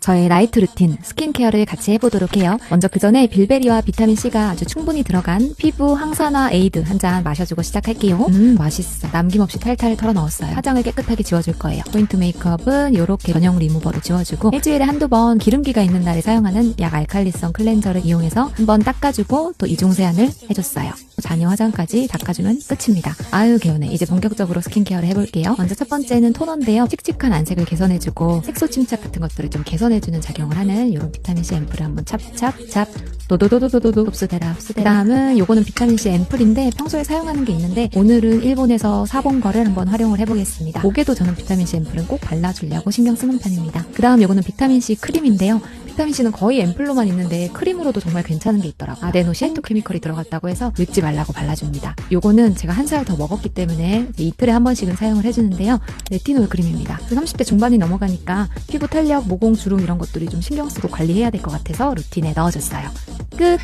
저의 라이트 루틴 스킨케어를 같이 해보도록 해요. 먼저 그 전에 빌베리와 비타민C가 아주 충분히 들어간 피부 항산화 에이드 한 잔 마셔주고 시작할게요. 음 맛있어. 남김없이 탈탈 털어 넣었어요. 화장을 깨끗하게 지워줄 거예요. 포인트 메이크업은 이렇게 전용 리무버로 지워주고 일주일에 한두 번 기름기가 있는 날에 사용하는 약 알칼리성 클렌저를 이용해서 한번 닦아주고 또 이중 세안을 해줬어요. 잔여 화장까지 닦아주면 끝입니다. 아유 개운해. 이제 본격적으로 스킨케어를 해볼게요. 먼저 첫 번째는 토너인데요. 칙칙한 안색을 개선해주고 색소 침착 같은 것들을 좀 개선해주는 작용을 하는 이런 비타민C 앰플을 한번 찹찹찹 도도도도도도도 흡수되라 흡수되라 다음은 요거는 비타민C 앰플인데 평소에 사용하는 게 있는데 오늘은 일본에서 사본 거를 한번 활용을 해보겠습니다. 목에도 저는 비타민C 앰플은 꼭 발라주려고 신경 쓰는 편입니다. 그 다음 요거는 비타민C 크림인데요. 비타민C는 거의 앰플로만 있는데 크림으로도 정말 괜찮은 게 있더라고요. 아데노신 토케미컬이 들어갔다고 해서 늙지 말라고 발라줍니다. 요거는 제가 한 살 더 먹었기 때문에 이틀에 한 번씩은 사용을 해주는데요. 레티놀 크림입니다. 30대 중반이 넘어가니까 피부 탄력, 모공, 주름 이런 것들이 좀 신경 쓰고 관리해야 될 것 같아서 루틴에 넣어줬어요. 끝!